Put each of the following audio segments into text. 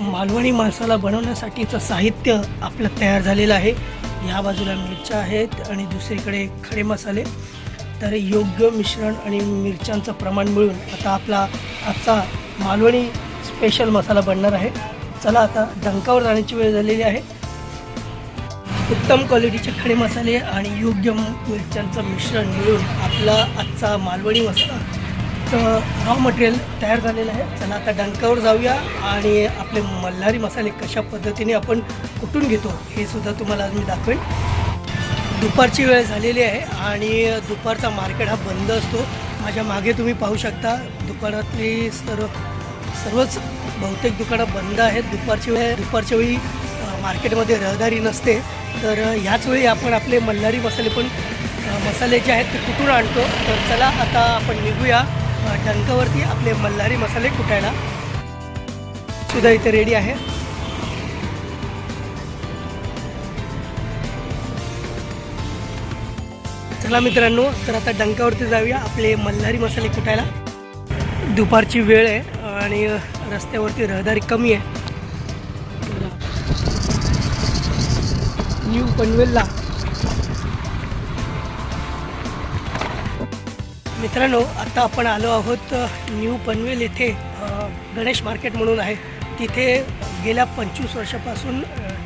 मालवणी मसाला बनवण्यासाठीचं साहित्य आपलं तयार झालेलं आहे. ह्या बाजूला मिरच्या आहेत आणि दुसरीकडे खडे मसाले. तर योग्य मिश्रण आणि मिरच्यांचं प्रमाण मिळून आता आपला आजचा मालवणी स्पेशल मसाला बनणार आहे. चला आता डंकावर जाण्याची वेळ झालेली आहे. उत्तम क्वालिटीचे खडे मसाले आणि योग्य मिरच्यांचं मिश्रण मिळून आपला आजचा मालवणी मसाला रॉ मटेरियल तयार झालेलं आहे. चला आता डंकावर जाऊया आणि आपले मल्हारी मसाले कशा पद्धतीने आपण कुटून घेतो हे सुद्धा तुम्हाला आज मी दाखवेन. दुपारची वेळ झालेली आहे आणि दुपारचा मार्केट हा बंद असतो. माझ्या मागे तुम्ही पाहू शकता दुकानातली सर्व सर्वच बहुतेक दुकानं बंद आहेत. दुपारची वेळ दुपारच्या वेळी मार्केटमध्ये रहदारी नसते. तर ह्याच वेळी आपण आपले मल्हारी मसाले पण मसाले जे आहेत ते कुठून आणतो? तर चला आता आपण निघूया. डंकावरती आपले मल्हारी मसाले कुटायला. सुद्धा इथे रेडी आहे. चला मित्रांनो तर आता डंकावरती जाऊया आपले मल्हारी मसाले कुटायला. दुपारची वेळ आहे आणि रस्त्यावरती रहदारी कमी आहे. न्यू पनवेलला. मित्रांनो आता आपण आलो आहोत न्यू पनवेल येथे गणेश मार्केट म्हणून आहे. तिथे गेल्या पंचवीस वर्षापासून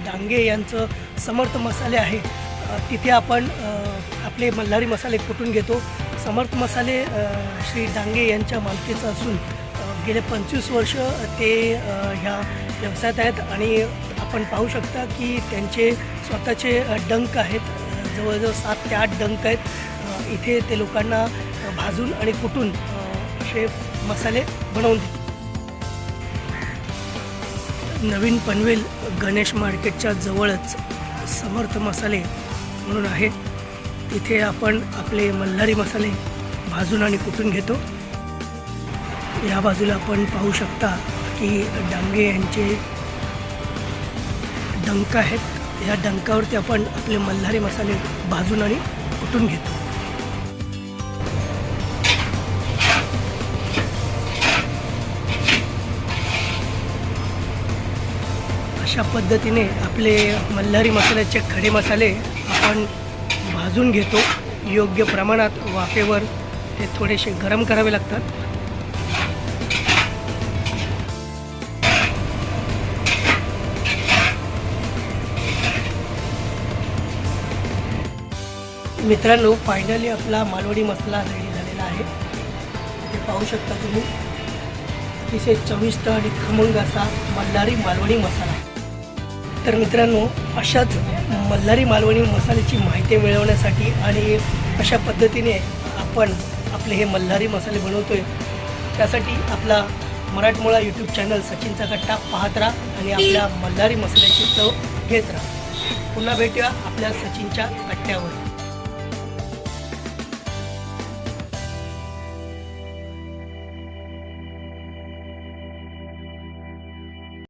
डांगे यांचं समर्थ मसाले आहे. तिथे आपण आपले मल्हारी मसाले कुटून घेतो? समर्थ मसाले श्री डांगे यांच्या मालकीचं असून गेले पंचवीस वर्ष ते ह्या व्यवसायात आहेत आणि आपण पाहू शकता की त्यांचे स्वतःचे डंक आहेत. जवळजवळ सात ते आठ डंक आहेत. इथे ते लोकांना भाजून आणि कुटून असे मसाले बनवून देतात नवीन पनवेल गणेश मार्केटच्या जवळच समर्थ मसाले म्हणून आहे. तिथे आपण आपले मल्हारी मसाले भाजून आणि कुटून घेतो. या बाजूला आपण पाहू शकता की डांगे यांचे डंक आहेत. या डंकावरती आपण आपले मल्हारी मसाले भाजून आणि कुटून घेतो. अशा पद्धतीने आपले मल्हारी मसाल्याचे खडे मसाले आपण भाजून घेतो. योग्य प्रमाणात वाफेवर ते थोडेसे गरम करावे लागतात. मित्रांनो फायनली आपला मालवणी मसाला रेडी झालेला आहे. ते पाहू शकता तुम्ही. अतिशय चविष्ट आणि खमंग असा मल्हारी मालवणी मसाला. तर मित्रांनो अशाच मल्हारी मालवणी मसाल्याची माहिती मिळवण्यासाठी आणि अशा पद्धतीने आपण आपले हे मल्हारी मसाले बनवतो आहे त्यासाठी आपला मराठमोळा यूट्यूब चॅनल सचिनचा कट्टा पाहत राहा आणि आपल्या मल्हारी मसाल्याची चव घेत राहा. पुन्हा भेटूया आपल्या सचिनच्या कट्ट्यावर